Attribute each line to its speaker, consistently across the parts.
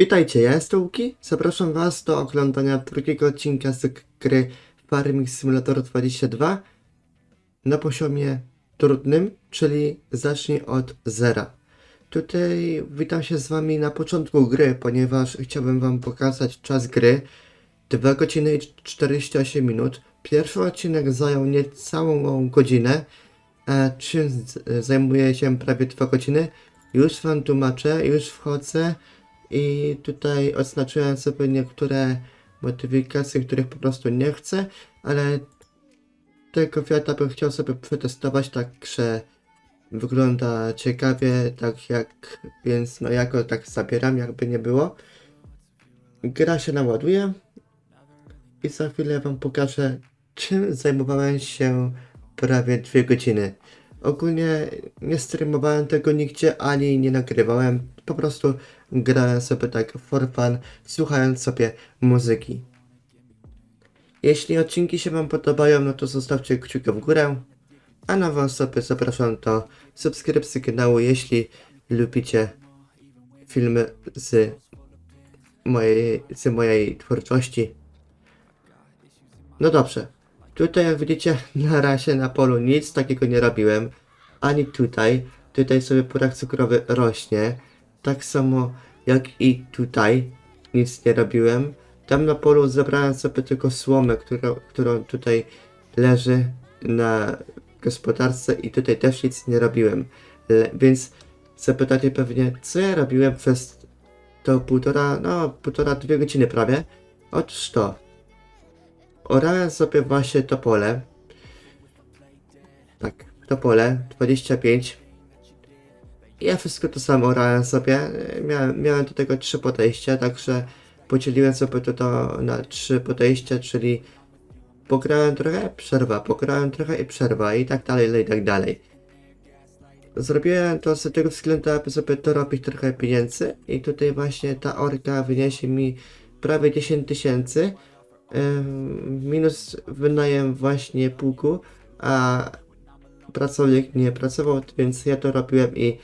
Speaker 1: Witajcie, ja jestem Łuki. Zapraszam Was do oglądania drugiego odcinka z gry Farming Simulator 22 na poziomie trudnym, czyli zacznij od zera. Tutaj witam się z Wami na początku gry, ponieważ chciałbym Wam pokazać czas gry 2 godziny i 48 minut. Pierwszy odcinek zajął niecałą godzinę, a czym zajmuje się prawie 2 godziny. Już Wam tłumaczę, już wchodzę i tutaj oznaczyłem sobie niektóre modyfikacje, których po prostu nie chcę, ale tego Fiata bym chciał sobie przetestować, także wygląda ciekawie, tak jak, więc no ja go tak zabieram, jakby nie było. Gra się naładuje i za chwilę wam pokażę, czym zajmowałem się prawie dwie godziny. Ogólnie nie streamowałem tego nigdzie, ani nie nagrywałem, po prostu grałem sobie tak for fun, słuchając sobie muzyki. Jeśli odcinki się wam podobają, no to zostawcie kciuka w górę, a na was sobie zapraszam do subskrypcji kanału, jeśli lubicie filmy z mojej, z mojej twórczości. No dobrze. Tutaj jak widzicie na razie na polu nic takiego nie robiłem. Ani tutaj. Tutaj sobie purak cukrowy rośnie. Tak samo jak i tutaj. Nic nie robiłem. Tam na polu zebrałem sobie tylko słomę, która, którą tutaj leży na gospodarce i tutaj też nic nie robiłem. Le, więc zapytacie pewnie, co ja robiłem przez to półtora, no półtora, dwie godziny prawie. Otóż to. Orałem sobie właśnie to pole. Tak, to pole 25. Ja wszystko to samo orałem sobie. Miałem, miałem do tego trzy podejścia, także podzieliłem sobie to, to na trzy podejścia, czyli pograłem trochę, przerwa, pograłem trochę i przerwa i tak dalej, i tak dalej. Zrobiłem to z tego względu, aby sobie dorobić trochę pieniędzy i tutaj właśnie ta orka wyniesie mi prawie 10 tysięcy minus wynajem właśnie pułku, a pracownik nie pracował, więc ja to robiłem i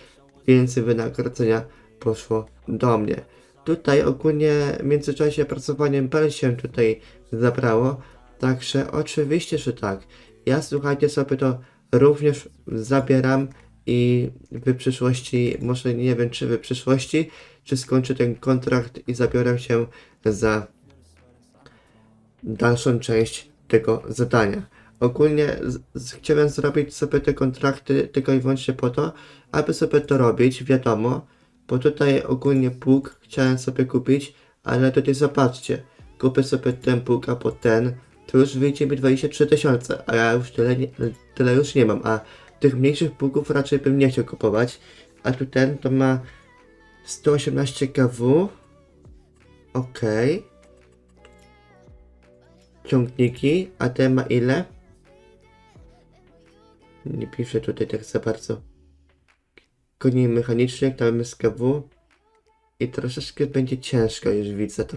Speaker 1: więcej wynagrodzenia poszło do mnie. Tutaj ogólnie w międzyczasie pracowaniem Bell się tutaj zabrało, także oczywiście, że tak. Ja słuchajcie sobie to również zabieram i w przyszłości, może nie wiem czy w przyszłości, czy skończę ten kontrakt i zabiorę się za dalszą część tego zadania. Ogólnie z, z, chciałem zrobić sobie te kontrakty tylko i wyłącznie po to, aby sobie to robić, wiadomo, bo tutaj ogólnie pług chciałem sobie kupić, ale tutaj zobaczcie, kupię sobie ten pług, a po ten, to już wyjdzie mi 23 tysiące, a ja już tyle, nie, tyle już nie mam, a tych mniejszych pługów raczej bym nie chciał kupować, a tu ten to ma 118 kW, okej, ciągniki, a ten ma ile? Nie piszę tutaj tak za bardzo. Koni mechanicznych, tam jest KW. I troszeczkę będzie ciężko, już widzę to.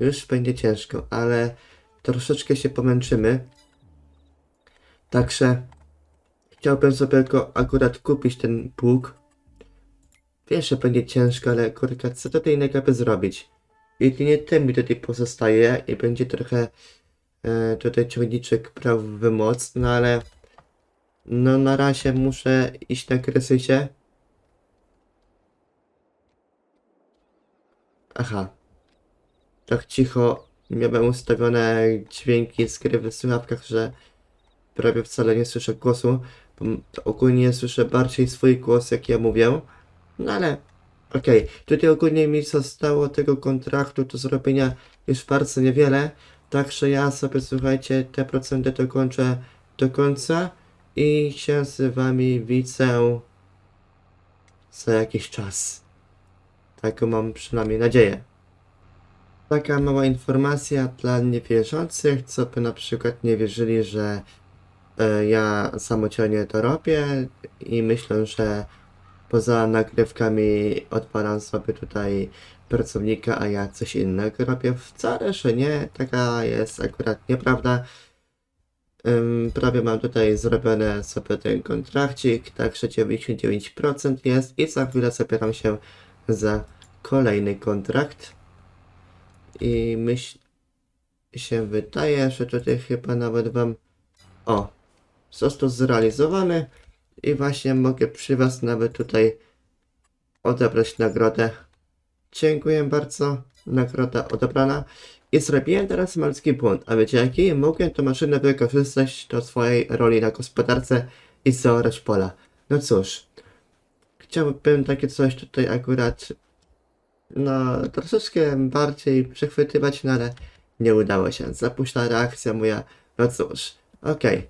Speaker 1: Już będzie ciężko, ale troszeczkę się pomęczymy. Także chciałbym sobie go akurat kupić ten pług. Wiesz, że będzie ciężko, ale kurka, co tutaj innego by zrobić? Jedynie ten mi tutaj pozostaje i będzie trochę e, tutaj ciągniczek brał w moc, no ale no na razie muszę iść na krysysie. Aha. Tak cicho miałem ustawione dźwięki z gry w słuchawkach, że prawie wcale nie słyszę głosu. Ogólnie słyszę bardziej swój głos, jak ja mówię. No ale Okej, tutaj ogólnie mi zostało tego kontraktu do zrobienia już bardzo niewiele, także ja sobie, słuchajcie, te procenty dokończę do końca i się z wami widzę za jakiś czas. Taką mam przynajmniej nadzieję. Taka mała informacja dla niewierzących, co by na przykład nie wierzyli, że e, ja samodzielnie to robię i myślę, że poza nagrywkami odpalam sobie tutaj pracownika, a ja coś innego robię. Wcale, że nie, taka jest akurat nieprawda. Prawie mam tutaj zrobione sobie ten kontrakcik, także 99% jest i za chwilę zabieram się za kolejny kontrakt. I myśl się wydaje, że tutaj chyba nawet wam o został zrealizowany i właśnie mogę przy was nawet tutaj odebrać nagrodę. Dziękuję bardzo. Nagroda odebrana. I zrobiłem teraz malutki błąd. A wiecie jaki? Mogłem tę maszynę wykorzystać do swojej roli na gospodarce i zaorać pola. No cóż. Chciałbym takie coś tutaj akurat no troszeczkę bardziej przechwytywać, no ale nie udało się. Zapuszcza reakcja moja. No cóż. Okej.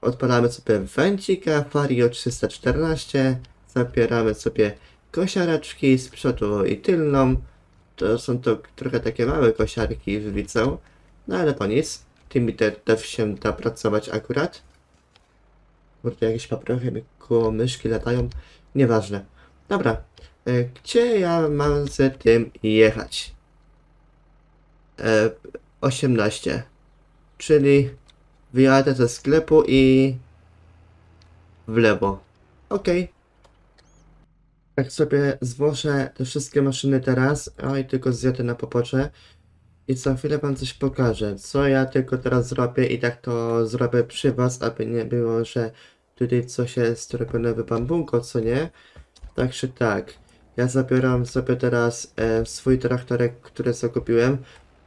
Speaker 1: Odpalamy sobie węcika Fario 314. Zapieramy sobie kosiareczki z przodu i tylną. To są to trochę takie małe kosiarki, widzę. No ale to nic. Tymi te, też się da pracować akurat. Kurde, jakieś paprochy mi koło myszki latają. Nieważne. Dobra. E, Gdzie ja mam z tym jechać? E, 18. Czyli wyjadę ze sklepu i w lewo. Okej. Tak sobie złożę te wszystkie maszyny teraz, oj tylko zjadę na popocze i za chwilę wam coś pokażę, co ja tylko teraz zrobię i tak to zrobię przy was, aby nie było, że tutaj coś jest zrobione w bambunko, co nie? Także tak, ja zabieram sobie teraz e, swój traktorek, który zakupiłem.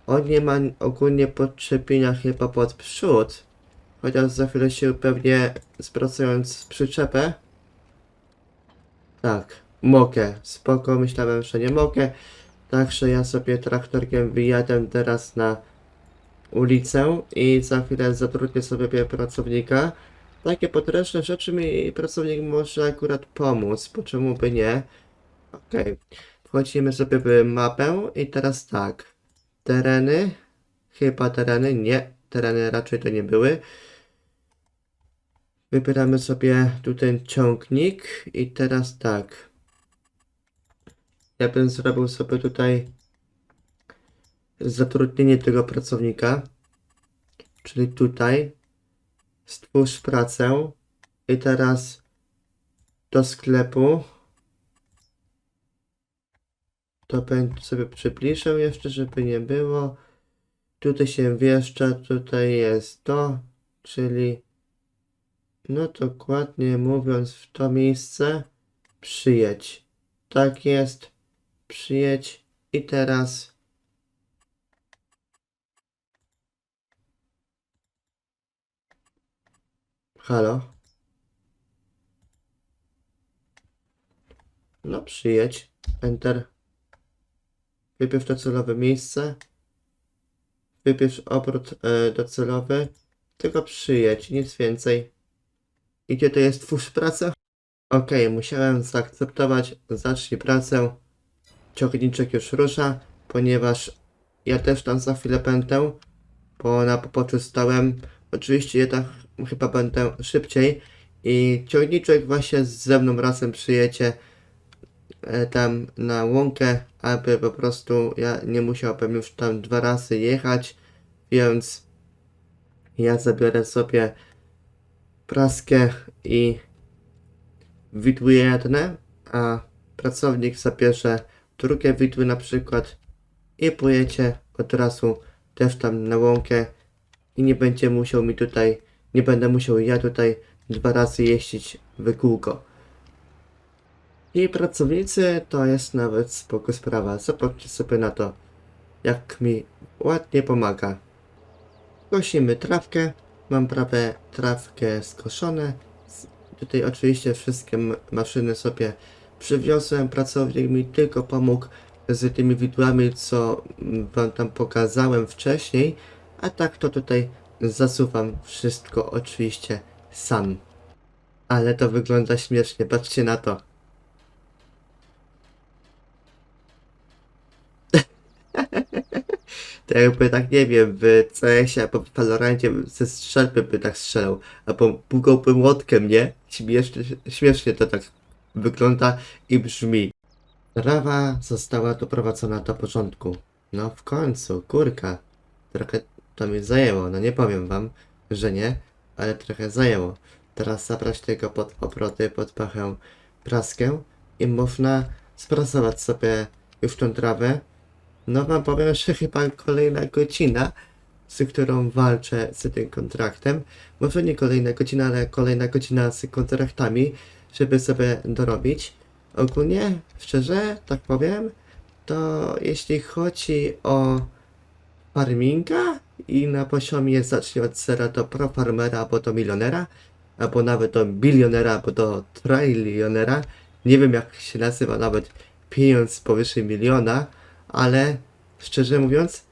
Speaker 1: On nie ma ogólnie podczepienia chyba pod przód, chociaż za chwilę się upewnię, spracując przyczepę. Tak, mogę. Spoko, myślałem, że nie mogę. Także ja sobie traktorkiem wyjadę teraz na ulicę i za chwilę zatrudnię sobie pracownika. Takie potężne rzeczy mi pracownik może akurat pomóc, bo czemu by nie? Okej, wchodzimy sobie w mapę i teraz tak. Tereny, chyba tereny, nie, tereny raczej to nie były. Wybieramy sobie tu ten ciągnik i teraz tak. Ja bym zrobił sobie tutaj zatrudnienie tego pracownika. Czyli tutaj stwórz pracę i teraz do sklepu. To sobie przybliżę jeszcze, żeby nie było. Tutaj się wjeżdża, tutaj jest to, czyli no dokładnie mówiąc w to miejsce przyjedź. Tak jest, przyjedź i teraz Halo? No przyjedź, enter. Wybierz docelowe miejsce. Wybierz obrót e, docelowy. Tylko przyjedź, nic więcej. I to jest twórz pracę? Okej, musiałem zaakceptować. Zacznij pracę. Ciągniczek już rusza, ponieważ ja też tam za chwilę będę, bo na popoczu stałem. Oczywiście jednak chyba będę szybciej i ciągniczek właśnie ze mną razem przyjecie e, tam na łąkę, aby po prostu ja nie musiałbym już tam dwa razy jechać, więc ja zabiorę sobie praskę i widły jedne, a pracownik zabierze drugie widły na przykład i pojedzie od razu też tam na łąkę i nie będzie musiał mi tutaj, nie będę musiał ja tutaj dwa razy jeździć w kółko. I pracownicy to jest nawet spoko sprawa. Zobaczcie sobie na to, jak mi ładnie pomaga. Kosimy trawkę. Mam prawie trawkę skoszone. Tutaj oczywiście wszystkie maszyny sobie przywiozłem. Pracownik mi tylko pomógł z tymi widłami, co wam tam pokazałem wcześniej. A tak to tutaj zasuwam wszystko oczywiście sam. Ale to wygląda śmiesznie, patrzcie na to. To jakby tak nie wiem, w CS-ie albo w Valorancie ze strzelby by tak strzelał, albo pukałby młotkiem, nie? Śmiesznie, śmiesznie to tak wygląda i brzmi. Trawa została doprowadzona do porządku. No w końcu, kurka. Trochę to mi zajęło, no nie powiem wam, że nie, ale trochę zajęło. Teraz zabrać tego pod obroty, pod pachę praskę i można sprasować sobie już tą trawę. No wam powiem, że chyba kolejna godzina, z którą walczę z tym kontraktem. Może nie kolejna godzina, ale kolejna godzina z kontraktami, żeby sobie dorobić. Ogólnie, szczerze, tak powiem, to jeśli chodzi o farminga i na poziomie zacznie od zera do pro farmera albo do milionera, albo nawet do bilionera, albo do trilionera, nie wiem jak się nazywa nawet pieniądz powyżej miliona, ale szczerze mówiąc,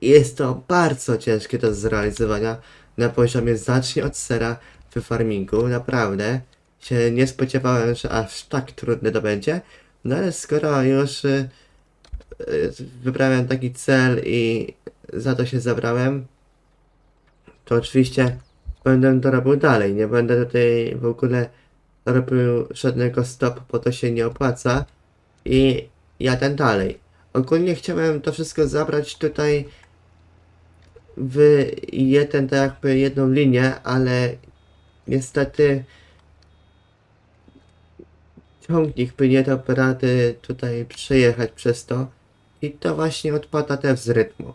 Speaker 1: jest to bardzo ciężkie do zrealizowania na poziomie zacznie od zera w farmingu, naprawdę się nie spodziewałem, że aż tak trudne to będzie, no ale skoro już y, y, wybrałem taki cel i za to się zabrałem, to oczywiście będę to robił dalej, nie będę tutaj w ogóle robił żadnego stop, bo to się nie opłaca. I jadę dalej. Ogólnie chciałem to wszystko zabrać tutaj w jeden, tak jakby jedną linię, ale niestety ciągnik by nie dał rady tutaj przejechać przez to i to właśnie odpada też z rytmu.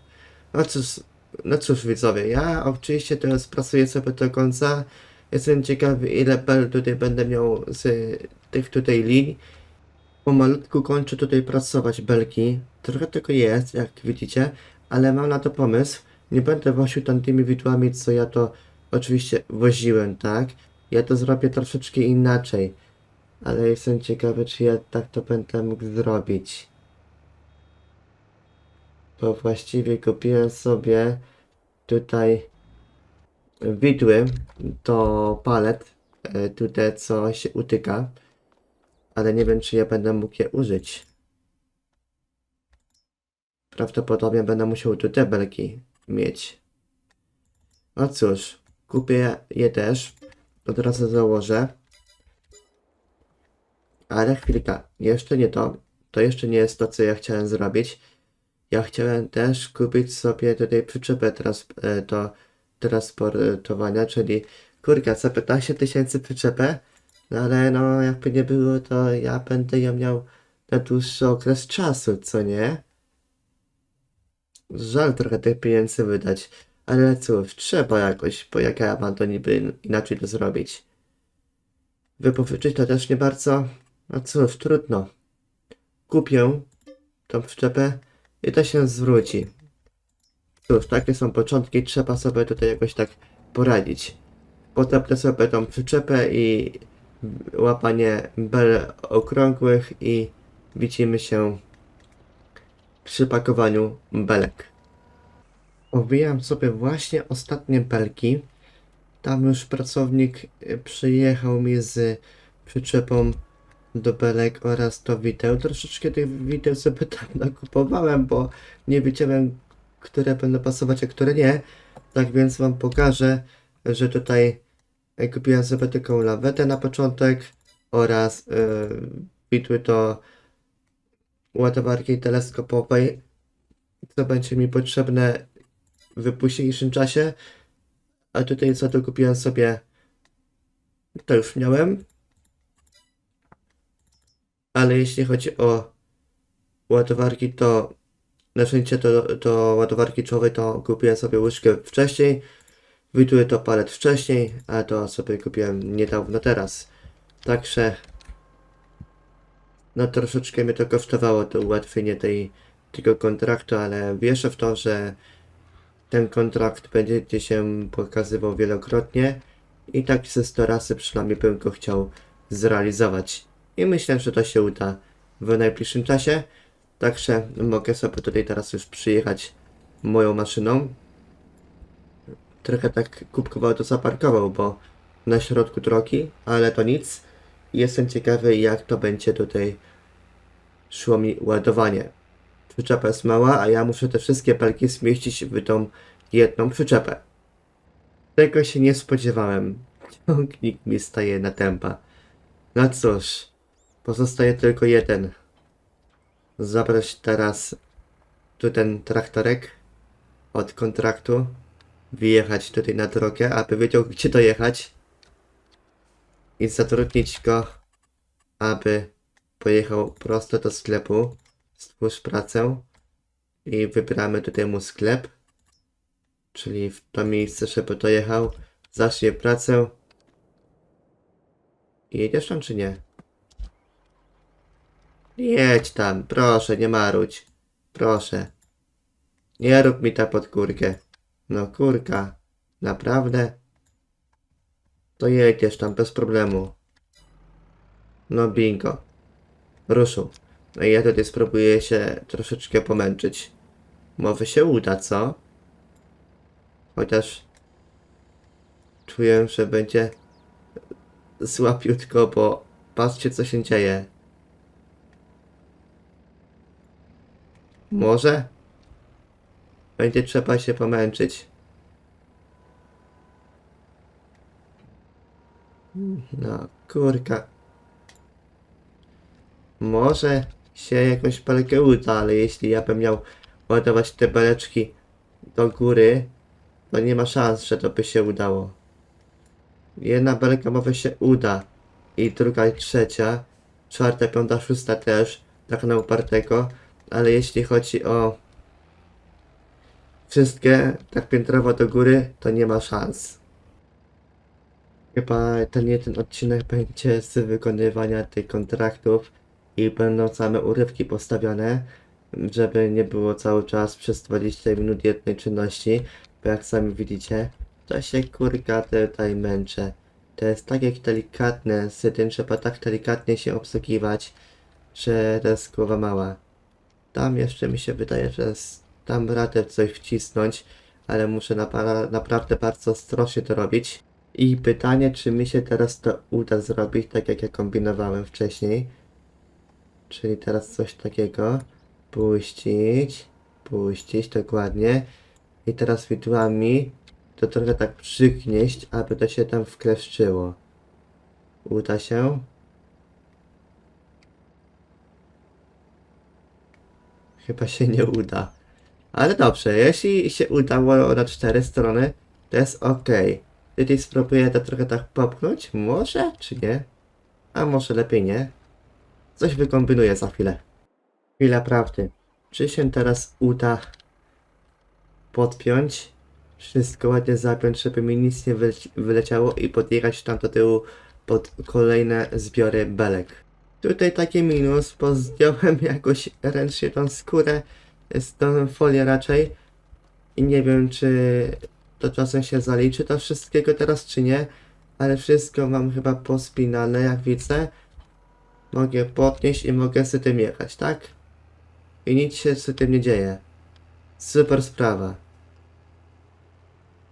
Speaker 1: No cóż, no cóż widzowie, ja oczywiście teraz pracuję sobie do końca. Jestem ciekawy ile bel tutaj będę miał z tych tutaj linii. Pomalutku kończę tutaj pracować belki. Trochę tego jest, jak widzicie, ale mam na to pomysł. Nie będę woził tam tymi widłami, co ja to oczywiście woziłem, tak? Ja to zrobię troszeczkę inaczej. Ale jestem ciekawy, czy ja tak to będę mógł zrobić. Bo właściwie kupiłem sobie tutaj widły do palet, e, tutaj co się utyka, ale nie wiem czy ja będę mógł je użyć. Prawdopodobnie będę musiał tu te belki mieć. No cóż, kupię je też, od razu założę. Ale chwilka, jeszcze nie to. To jeszcze nie jest to, co ja chciałem zrobić. Ja chciałem też kupić sobie tutaj przyczepę trans e, do transportowania, czyli kurka, za 15 tysięcy przyczepę, no ale no jakby nie było, to ja będę ją miał na dłuższy okres czasu, co nie? Żal trochę tych pieniędzy wydać, ale cóż, trzeba jakoś, bo jak ja mam to niby inaczej to zrobić. Wypożyczyć to też nie bardzo, no cóż, trudno. Kupię tą przyczepę i to się zwróci. Cóż, takie są początki, trzeba sobie tutaj jakoś tak poradzić. Potepnę sobie tą przyczepę i łapanie bel okrągłych i widzimy się przy pakowaniu belek. Owijam sobie właśnie ostatnie belki. Tam już pracownik przyjechał mi z przyczepą do belek oraz do wideł. Troszeczkę tych wideł sobie tam nakupowałem, bo nie wiedziałem, które będą pasować, a które nie. Tak więc wam pokażę, że tutaj kupiłem sobie taką lawetę na początek oraz yy, widły do ładowarki teleskopowej, co będzie mi potrzebne w późniejszym czasie. A tutaj co to kupiłem sobie, to już miałem. Ale jeśli chodzi o ładowarki, to narzędzie do, do ładowarki czołowej to kupiłem sobie łyżkę wcześniej. Widły to palet wcześniej, a to sobie kupiłem niedawno teraz. Także no troszeczkę mnie to kosztowało to ułatwienie tej, tego kontraktu, ale wierzę w to, że ten kontrakt będzie się pokazywał wielokrotnie i tak ze 100 razy przynajmniej bym go chciał zrealizować. I myślę, że to się uda w najbliższym czasie. Także mogę sobie tutaj teraz już przyjechać moją maszyną. Trochę tak kubkowo to zaparkował, bo na środku drogi, ale to nic. Jestem ciekawy jak to będzie tutaj szło mi ładowanie. Przyczepa jest mała, a ja muszę te wszystkie pelki zmieścić w tą jedną przyczepę. Tego się nie spodziewałem. Ciągnik mi staje na tempa. No cóż, pozostaje tylko jeden. Zabrać teraz tu ten traktorek od kontraktu, wyjechać tutaj na drogę, aby wiedział gdzie dojechać. I zatrudnić go, aby pojechał prosto do sklepu. Stwórz pracę i wybieramy tutaj mu sklep, czyli w to miejsce, żeby dojechał, zacznie pracę. I jedziesz tam czy nie? Jedź tam, proszę, nie marudź. Proszę. Nie rób mi ta pod kurkę. No kurka, naprawdę? To jedziesz tam bez problemu. No bingo. Ruszył. No i ja tutaj spróbuję się troszeczkę pomęczyć. Może się uda, co? Chociaż czuję, że będzie słabiutko, bo patrzcie co się dzieje. Może? Będzie trzeba się pomęczyć. No, kurka. Może się jakąś belkę uda, ale jeśli ja bym miał ładować te beleczki do góry, to nie ma szans, że to by się udało. Jedna belka może się uda. I druga i trzecia. Czwarta, piąta, szósta też. Tak na upartego. Ale jeśli chodzi o wszystkie tak piętrowo do góry, to nie ma szans. Chyba ten jeden odcinek będzie z wykonywania tych kontraktów i będą same urywki postawione, żeby nie było cały czas przez 20 minut jednej czynności, bo jak sami widzicie, to się kurka tutaj męczę. To jest tak jak delikatne, z tym trzeba tak delikatnie się obsługiwać, że to jest głowa mała. Tam jeszcze mi się wydaje, że dam radę coś wcisnąć, ale muszę napra- naprawdę bardzo ostrożnie to robić. I pytanie, czy mi się teraz to uda zrobić tak jak ja kombinowałem wcześniej. Czyli teraz coś takiego. Puścić, puścić dokładnie. I teraz widłami to trochę tak przygnieść, aby to się tam wkleszczyło. Uda się? Chyba się nie uda. Ale dobrze, jeśli się udało na cztery strony, to jest ok. Tutaj spróbuję to trochę tak popchnąć, może czy nie? A może lepiej nie? Coś wykombinuję za chwilę. Chwila prawdy. Czy się teraz uda podpiąć? Wszystko ładnie zapiąć, żeby mi nic nie wyleci- wyleciało i podjechać tam do tyłu pod kolejne zbiory belek. Tutaj taki minus, bo zdjąłem jakoś ręcznie tą skórę, tą folię raczej i nie wiem czy to czasem się zaliczy to wszystkiego teraz czy nie, ale wszystko mam chyba pospinane jak widzę. Mogę podnieść i mogę z tym jechać, tak? I nic się z tym nie dzieje. Super sprawa.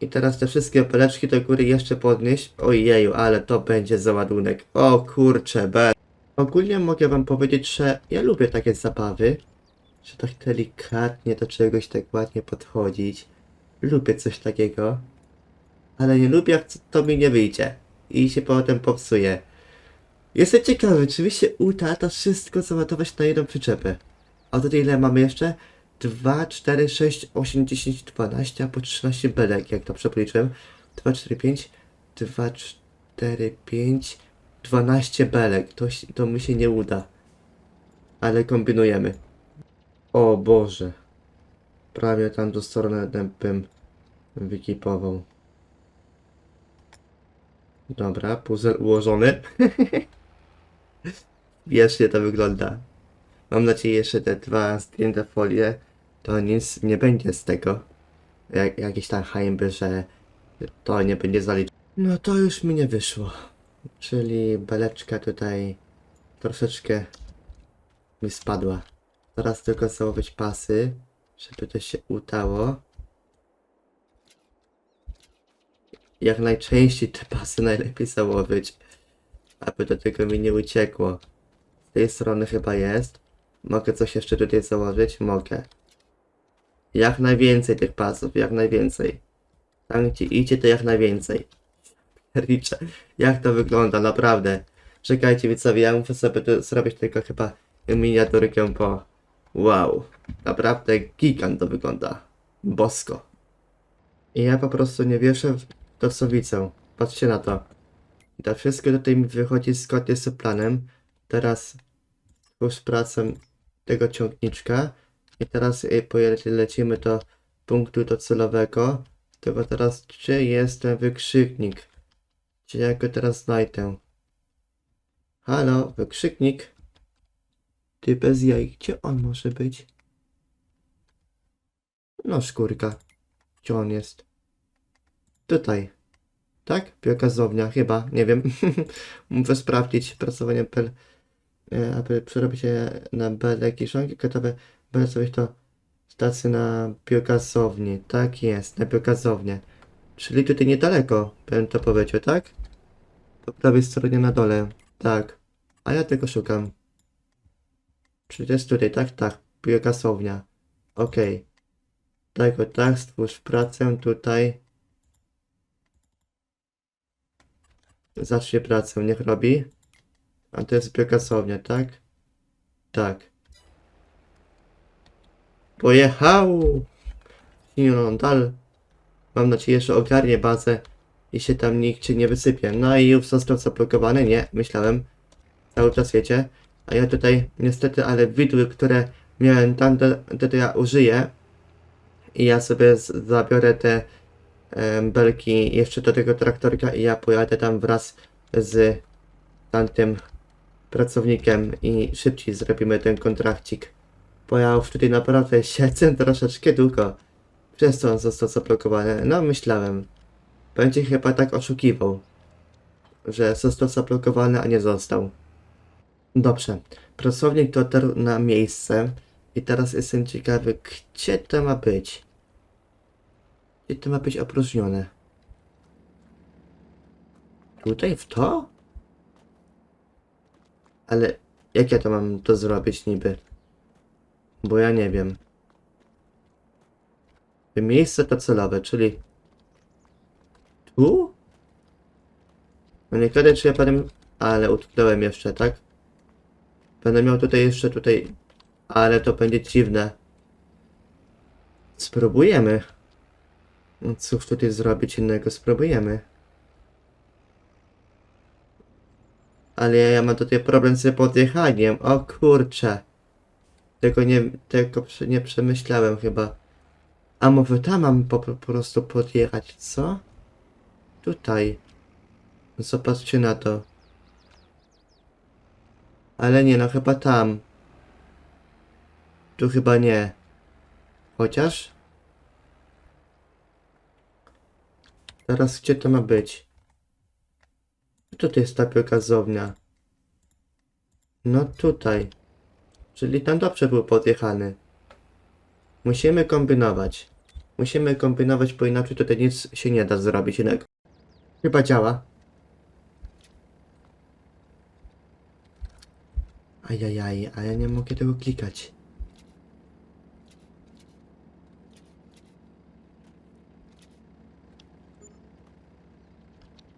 Speaker 1: I teraz te wszystkie peleczki do góry jeszcze podnieść. Ojeju, ale to będzie załadunek. O kurcze, be. Ogólnie mogę wam powiedzieć, że ja lubię takie zabawy. Że tak delikatnie do czegoś tak ładnie podchodzić. Lubię coś takiego. Ale nie lubię jak to mi nie wyjdzie. I się potem popsuje. Jestem ciekawy, czy mi się uda to wszystko załadować na jedną przyczepę. A tutaj ile mamy jeszcze? 2, 4, 6, 8, 10, 12, albo 13 belek, jak dobrze policzyłem. 2, 4, 5, 2, 4, 5, 12 belek. To, to mi się nie uda. Ale kombinujemy. O Boże. Prawie tam do strony bym wykipował. Dobra, puzzle ułożony. Wiecznie to wygląda. Mam nadzieję, że te dwa zdjęte folie to nic nie będzie z tego. Jak, jakieś tam hańby, że to nie będzie zaliczone. No to już mi nie wyszło. Czyli beleczka tutaj troszeczkę mi spadła. Teraz tylko założyć pasy, żeby to się udało. Jak najczęściej te pasy najlepiej założyć, aby do tego mi nie uciekło. Z tej strony chyba jest. Mogę coś jeszcze tutaj założyć? Mogę. Jak najwięcej tych pasów, jak najwięcej. Tam gdzie idzie to jak najwięcej. Jak to wygląda, naprawdę. Czekajcie widzowie, ja muszę sobie tu zrobić tylko chyba miniaturkę, bo wow, naprawdę gigant to wygląda. Bosko. I ja po prostu nie wierzę w to co widzę. Patrzcie na to. To wszystko tutaj mi wychodzi zgodnie z planem. Teraz już pracę tego ciągniczka. I teraz y, poje- lecimy do punktu docelowego. Tylko teraz, gdzie jest ten wykrzyknik? Gdzie ja go teraz znajdę? Halo, wykrzyknik. Ty bez jaj, gdzie on może być? No, szkórka. Gdzie on jest? Tutaj. Tak? Biokazownia, chyba, nie wiem. Muszę sprawdzić pracowanie pel, e, aby przerobić je na bele kiszonki gotowe. Będę sobie to stację na biogazowni. Tak jest, na biogazownię. Czyli tutaj niedaleko, bym to powiedział, tak? Po prawej stronie na dole. Tak. A ja tego szukam. Czyli jest tutaj, tak? Tak. Biogazownia. Okej. Tak, o tak, stwórz pracę tutaj. Zacznie pracę, niech robi. A to jest biogazownia, tak? Tak. Pojechał! No, dal. Mam nadzieję, że ogarnie bazę i się tam nikt nie wysypie. No i już został zablokowany, nie, myślałem. Cały czas jedzie. A ja tutaj niestety, ale widły, które miałem tam, to, to ja użyję. I ja sobie z, zabiorę te belki jeszcze do tego traktorka i ja pojadę tam wraz z tamtym pracownikiem i szybciej zrobimy ten kontrakcik. Bo ja już tutaj naprawdę siedzę troszeczkę długo. Przez co on został zablokowany? No myślałem. Będzie chyba tak oszukiwał. Że został zablokowany, a nie został. Dobrze. Pracownik dotarł na miejsce. I teraz jestem ciekawy, gdzie to ma być? Gdzie to ma być opróżnione? Tutaj w to? Ale jak ja to mam to zrobić niby? Bo ja nie wiem. Miejsce docelowe, czyli tu? No nie kiedy czy ja będę... Ale utknąłem jeszcze, tak? Będę miał tutaj jeszcze tutaj... Ale to będzie dziwne. Spróbujemy. No Cóż tutaj zrobić innego? Spróbujemy. Ale ja, ja mam tutaj problem z podjechaniem. O kurcze. Tego nie, tego nie przemyślałem chyba. A może tam mam po, po prostu podjechać, co? Tutaj. Zobaczcie na to. Ale nie, no chyba tam. Tu chyba nie. Chociaż? Teraz gdzie to ma być? Tutaj jest ta gazownia. No tutaj. Czyli tam dobrze był podjechany. Musimy kombinować. Musimy kombinować, bo inaczej tutaj nic się nie da zrobić innego. Chyba działa. Ajajaj, a ja nie mogę tego klikać.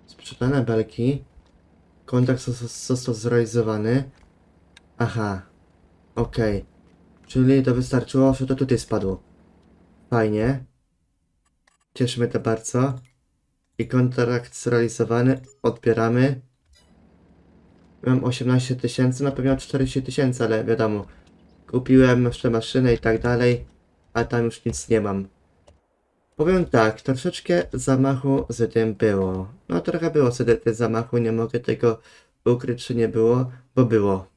Speaker 1: Sprzedane belki. Kontakt zos- został zrealizowany. Aha. Okej. Czyli to wystarczyło, że to tutaj spadło. Fajnie. Cieszy mnie to bardzo. I kontrakt zrealizowany. Odbieramy. Mam 18 tysięcy, na pewno 40 tysięcy, ale wiadomo. Kupiłem jeszcze maszynę i tak dalej, a tam już nic nie mam. Powiem tak, troszeczkę zamachu z tym było. No trochę było z tym zamachu, nie mogę tego ukryć, czy nie było, bo było.